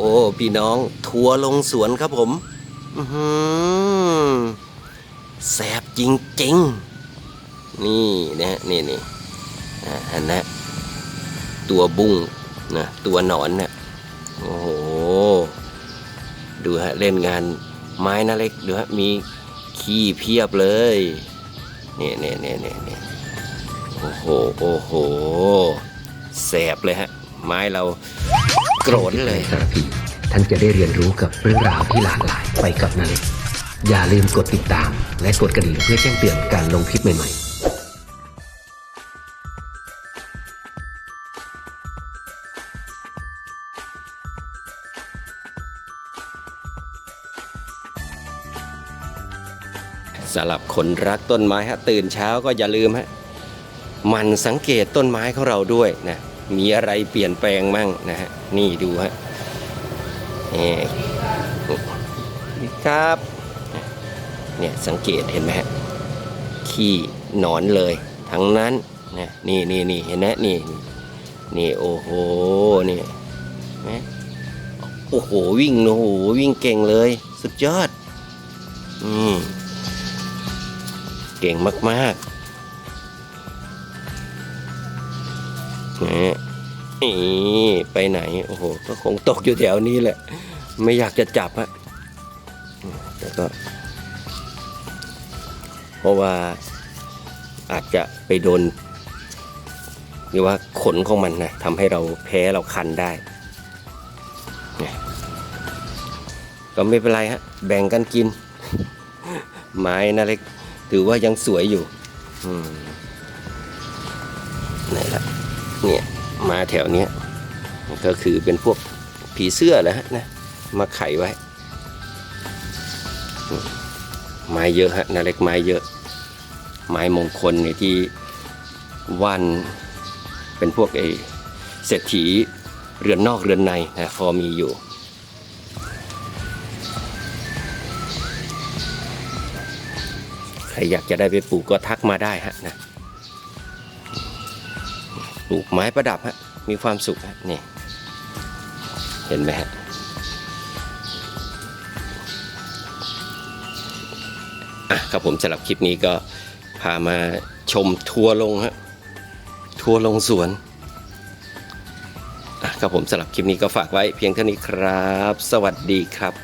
โอ้พี่น้องทัวร์ลงสวนครับผมอือหือแสบจริงๆนี่นะนี่นี่อันนะตัวบุ้งนะตัวหนอนเนี่ยโอ้โหดูฮะเล่นงานไม้นะเล็กดูฮะมีขี้เพียบเลยเนี่ยเนี่ยเนี่ยเนี่ยเนี่ยโอ้โหโอ้โหแสบเลยฮะไม้เรา กรธเลยสารพีท่านจะได้เรียนรู้กับเรื่องราวที่หลากหลายไปกับนาเล็กอย่าลืมกดติดตาม และกดกระดิ่งเพื่อแจ้งเตือนการลงคลิปใหม่ๆสำหรับคนรักต้นไม้ฮะตื่นเช้าก็อย่าลืมฮะหมันสังเกตต้นไม้ของเราด้วยนะ มีอะไรเปลี่ยนแปลงมั่งนะฮะนี่ดูฮะนี่ครับเนี่ยสังเกตเห็นไหมฮะขี้หนอนเลยทั้งนั้นนะนี่นี่นี่เห็นไหมนี่นี่โอ้โหนี่นไหมโอ้โหวิ่งโอ้โหวิ่งเก่งเลย สุดยอดอืมเก่งมาก ๆ นะนี่ไปไหน โอ้โห ก็คงตกอยู่แถวนี้แหละ ไม่อยากจะจับอะแต่ก็ เพราะว่าอาจจะไปโดนหรือว่าขนของมันนะทำให้เราแพ้เราคันได้ ก็ไม่เป็นไรฮะ แบ่งกันกิน ไม้นะเล็ก ถือว่ายังสวยอยู่ อืมไหนละ เนี่ยมาแถวเนี้ยก็คือเป็นพวกผีเสื้อแหละฮะนะมาไขไว้ไม้เยอะฮะนาเล็กไม้เยอะ ไม้มงคลเนี่ยที่ว่านเป็นพวกไอเศรษฐีเรือนนอกเรือนในนะพอมีอยู่ใครอยากจะได้ไปปลูกก็ทักมาได้ฮะนะ ปลูกไม้ประดับฮะมีความสุขฮะนี่เห็นไหมฮะอะครับผมสำหรับคลิปนี้ก็พามาชมทัวร์ลงฮะทัวร์ลงสวนอะครับผมสำหรับคลิปนี้ก็ฝากไว้เพียงเท่านี้ครับ สวัสดีครับ